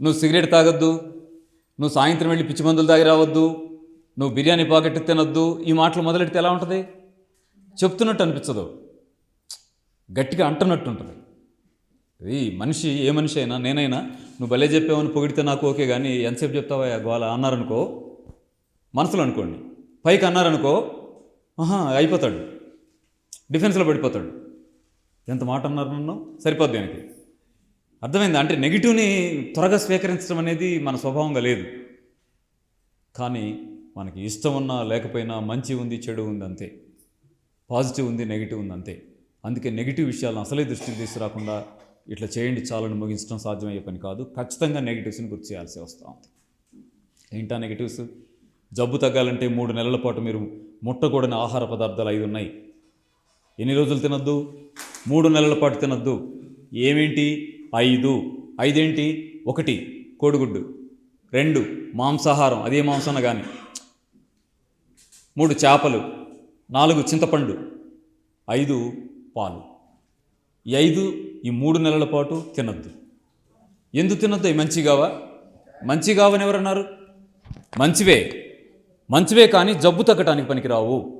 నువ్వు సిగరెట్ తాగొద్దు నువ్వు సాయంత్రం వెళ్ళి పిచ్చి మందులు తాగి రావద్దు నువ్వు బిర్యానీ పాకెట్ తినొద్దు ఈ మాటలు మొదలెడితే ఎలా ఉంటుంది? చెప్తున్నట్టు అనిపించదు గట్టిగా అంటున్నట్టు ఉంటుంది. ఇది మనిషి ఏ మనిషి అయినా నేనైనా నువ్వు భలే చెప్పావని పొగిడితే నాకు ఓకే కానీ ఎంతసేపు చెప్తావా గోళ అన్నారనుకో మనసులో అనుకోండి. పైకి అన్నారనుకో ఆహా అయిపోతాడు. డిఫెన్స్లో పడిపోతాడు. ఎంత మాట అన్నారు నన్ను? సరిపోద్ది దానికి అర్థమైంది? అంటే నెగిటివ్ని త్వరగా స్వీకరించడం అనేది మన స్వభావంగా లేదు. కానీ మనకి ఇష్టం ఉన్నా లేకపోయినా మంచి ఉంది చెడు ఉంది అంతే. పాజిటివ్ ఉంది నెగిటివ్ ఉంది అంతే. అందుకే నెగిటివ్ విషయాలను అసలే దృష్టికి తీసుకురాకుండా ఇట్లా చేయండి చాలని ముగించడం సాధ్యమయ్యే పని కాదు. ఖచ్చితంగా నెగిటివ్స్ని గుర్తు చేయాల్సి వస్తూ ఉంది ఏంటా నెగిటివ్స్? జబ్బు తగ్గాలంటే మూడు నెలల పాటు మీరు ముట్టకూడని ఆహార పదార్థాలు ఐదు ఉన్నాయి. ఎన్ని రోజులు తినద్దు? మూడు నెలల పాటు తినద్దు. ఏమేంటి? ఐదు. ఐదేంటి? ఒకటి. కోడిగుడ్డు. రెండు. మాంసాహారం. అదే మాంసం కానీ మూడు చేపలు. నాలుగు చింతపండు. ఐదు పాలు. ఈ ఐదు ఈ మూడు నెలల పాటు తినద్దు. ఎందుకు తినద్దు? మంచిగావా మంచిగావని ఎవరన్నారు? మంచివే. మంచివే కానీ జబ్బు తగ్గటానికి పనికిరావు.